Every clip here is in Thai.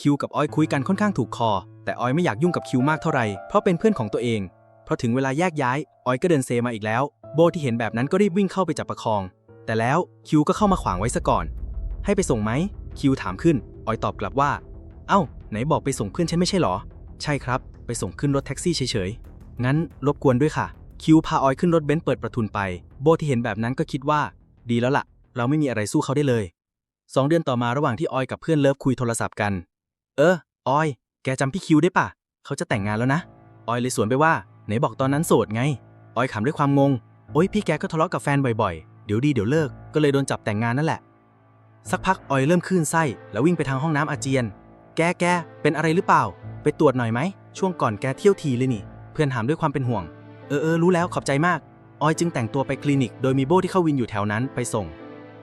คิวกับออยคุยกันค่อนข้างถูกคอ แต่ออยไม่อยากยุ่งกับคิวมากเท่าไหร่เพราะเป็นเพื่อนของตัวเอง เพอถึงเวลาแยกย้ายออยก็เดินเซมาอีกแล้ว โบที่เห็นแบบนั้นก็รีบวิ่งเข้าไปจับประคอง แต่แล้วคิวก็เข้ามาขวางไว้ซะก่อน ให้ไปส่งไหมคิวถามขึ้นออยตอบกลับว่า เอ้า ไหนบอกไปส่งเพื่อนฉันไม่ใช่หรอ ใช่ครับ ไปส่งขึ้นรถแท็กซี่เฉยๆงั้นรบกวนด้วยค่ะ คิวพาออยขึ้นรถเบนซ์เปิดประทุนไป โบที่เห็นแบบนั้นก็คิดว่า ดีแล้วล่ะ เราไม่มีอะไรสู้เขาได้เลยสองเดือนต่อมาระหว่างที่ออยกับเพื่อนเลิฟคุยโทรศัพท์กัน เออ ออย แกจำพี่คิวได้ปะเขาจะแต่งงานแล้วนะ ออยเลยสวนไปว่า ไหนบอกตอนนั้นโสดไง ออยขำด้วยความงง โอ๊ยพี่แกก็ทะเลาะกับแฟนบ่อยๆ เดี๋ยวดีเดี๋ยวเลิก ก็เลยโดนจับแต่งงานนั่นแหละ สักพักออยเริ่มคลื่นไส้ แล้ววิ่งไปทางห้องน้ำอาเจียน แกแกเป็นอะไรหรือเปล่า ไปตรวจหน่อยไหม ช่วงก่อนแกเที่ยวทีเลยนี่ เพื่อนถามด้วยความเป็นห่วง เออเออรู้แล้วขอบใจมาก ออยจึงแต่งตัวไปคลินิก โดยมีโบที่เข้าวินอยู่แถวนั้นไปส่ง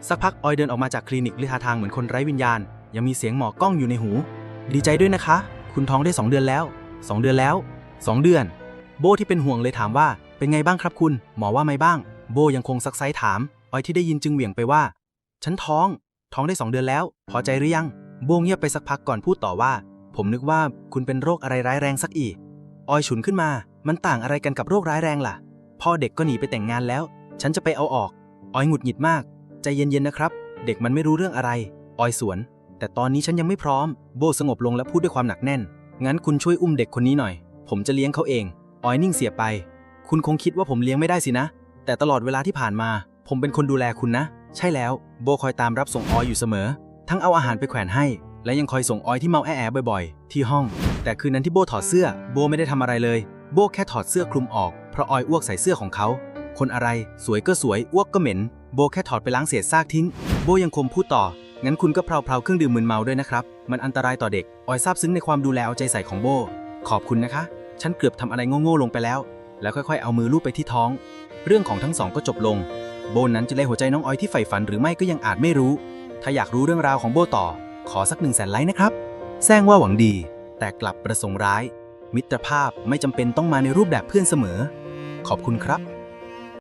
สักพักออยเดินออกมาจากคลินิกด้วยท่าทางเหมือนคนไร้วิญญาณ ยังมีเสียงหมอกล้องอยู่ในหู ดีใจด้วยนะคะ คุณท้องได้ 2 เดือนแล้ว 2 เดือนแล้ว 2 เดือน โบที่เป็นห่วงเลยถามว่า เป็นไงบ้างครับคุณ หมอว่าไม่บ้าง โบยังคงซักไซถามออยที่ได้ยินจึงเหวี่ยงไปว่า ฉันท้อง ท้องได้ 2 เดือนแล้ว พอใจหรือยัง โบเงียบไปสักพักก่อนพูดต่อว่า ผมนึกว่าคุณเป็นโรคอะไรร้ายแรงสักอีกออยฉุนขึ้นมา มันต่างอะไรกันกับโรคร้ายแรงล่ะ พ่อเด็กก็หนีไปแต่งงานแล้ว ฉันจะไปเอาออกออยหงุดหงิดมาก ใจเย็นๆนะครับ เด็กมันไม่รู้เรื่องอะไรออยสวน แต่ตอนนี้ฉันยังไม่พร้อม โบสงบลงและพูดด้วยความหนักแน่น งั้นคุณช่วยอุ้มเด็กคนนี้หน่อย ผมจะเลี้ยงเขาเอง ออยนิ่งเสียไป คุณคงคิดว่าผมเลี้ยงไม่ได้สินะ แต่ตลอดเวลาที่ผ่านมา ผมเป็นคนดูแลคุณนะ ใช่แล้ว โบคอยตามรับส่งออยอยู่เสมอ ทั้งเอาอาหารไปแขวนให้ และยังคอยส่งออยที่เมาแอะๆบ่อยๆ ที่ห้อง แต่คืนนั้นที่โบถอดเสื้อ โบไม่ได้ทำอะไรเลย โบแค่ถอดเสื้อคลุมออก เพราะออยอ้วกใส่เสื้อของเขา คนอะไร สวยก็สวย อ้วกก็เหม็น โบแค่ถอดไปล้างเศษซากทิ้ง โบยังคมพูดต่อ งั้นคุณก็เพลาๆเครื่องดื่มมึนเมาด้วยนะครับ มันอันตรายต่อเด็ก ออยซาบซึ้งในความดูแลเอาใจใส่ของโบ ขอบคุณนะคะ ฉันเกือบทำอะไรโง่ๆลงไปแล้ว แล้วค่อยๆ เอามือลูบไปที่ท้อง เรื่องของทั้งสองก็จบลง โบนั้นจะได้หัวใจน้องออยที่ใฝ่ฝันหรือไม่ก็ยังอาจไม่รู้ ถ้าอยากรู้เรื่องราวของโบต่อ ขอสักหนึ่งแสนไลค์นะครับ แซงว่าหวังดี แต่กลับประสงค์ร้าย มิตรภาพไม่จำเป็นต้องมาในรูปแบบเพื่อนเสมอ ขอบคุณครับ